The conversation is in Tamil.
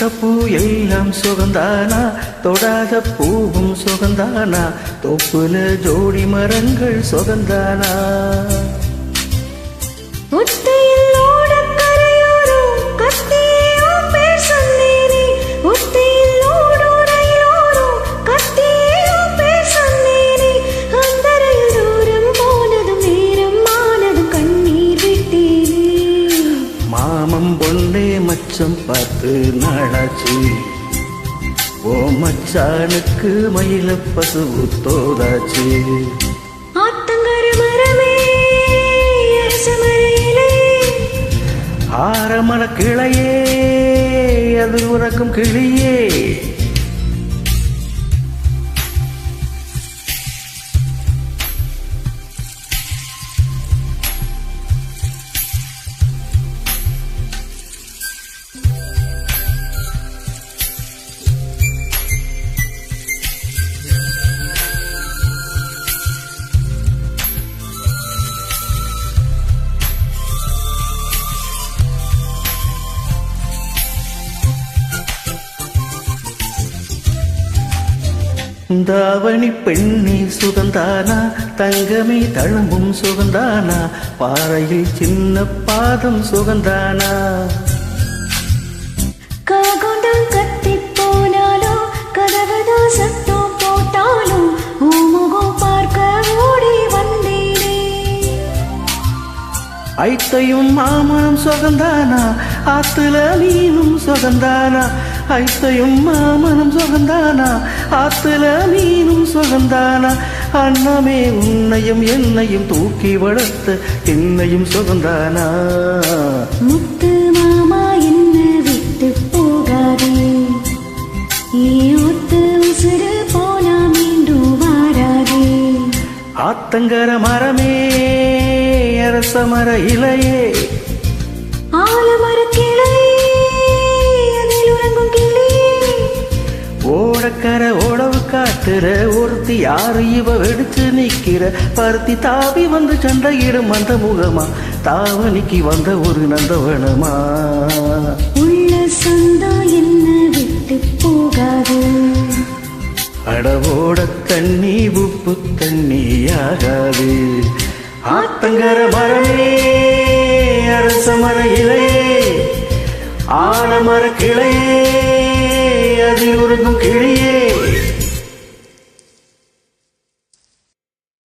தொட்டப்பூ எல்லாம் சுகந்தானா? தொடாத பூவும் சுகந்தானா? தொப்புல ஜோடி மரங்கள் சுகந்தானா? மாமம் பொண்ணே மச்சம் பார்த்து நாளாச்சு. ஓ மச்சானுக்கு மயில பசுவு தோதாச்சு. ஆரமர கிளையே அது உறக்கும் கிளியே. தாவணி பெண்ணே சுகந்தானா? தங்கமே தழும்பும் சுகந்தானா? பாறையில் சின்ன பாதம் சுகந்தானா? காகோண்டம் கத்திப் போனாலும், கதவுதான் சத்தம் போட்டாலும், உன் முகம் பார்க்க ஓடி வந்தேனே. ஐத்தையும் மாமனும் சுகந்தானா? ஆத்துல மீனும் சுகந்தானா? ஐத்தையும் மாமனும் சுகந்தானா? ஆத்துல மீனும் சுகந்தானா? அன்னமே உன்னையும் என்னையும் தூக்கி வளர்த்த என்னையும் சுகந்தானா? முத்து மாமா என்ன விட்டு போகாதே. உசுறு போனா மீண்டும் வாராதே. ஆத்தங்கர மரமே அரச மர இலையே காட்டுற ஒருத்தி யாரு? இவ வெடிச்சு நிக்கிற பருத்தி தாவி வந்து சண்டையிடும் அந்த முகமா? தாவணிக்கு வந்த ஒரு நந்தவனமா? உள்ள சொந்தம் என்ன விட்டு போகாது. அடவோட தண்ணி உப்பு தண்ணியாகாது ஆத்தங்கர மரமே அரச மர இலையே உருகும் கிளியே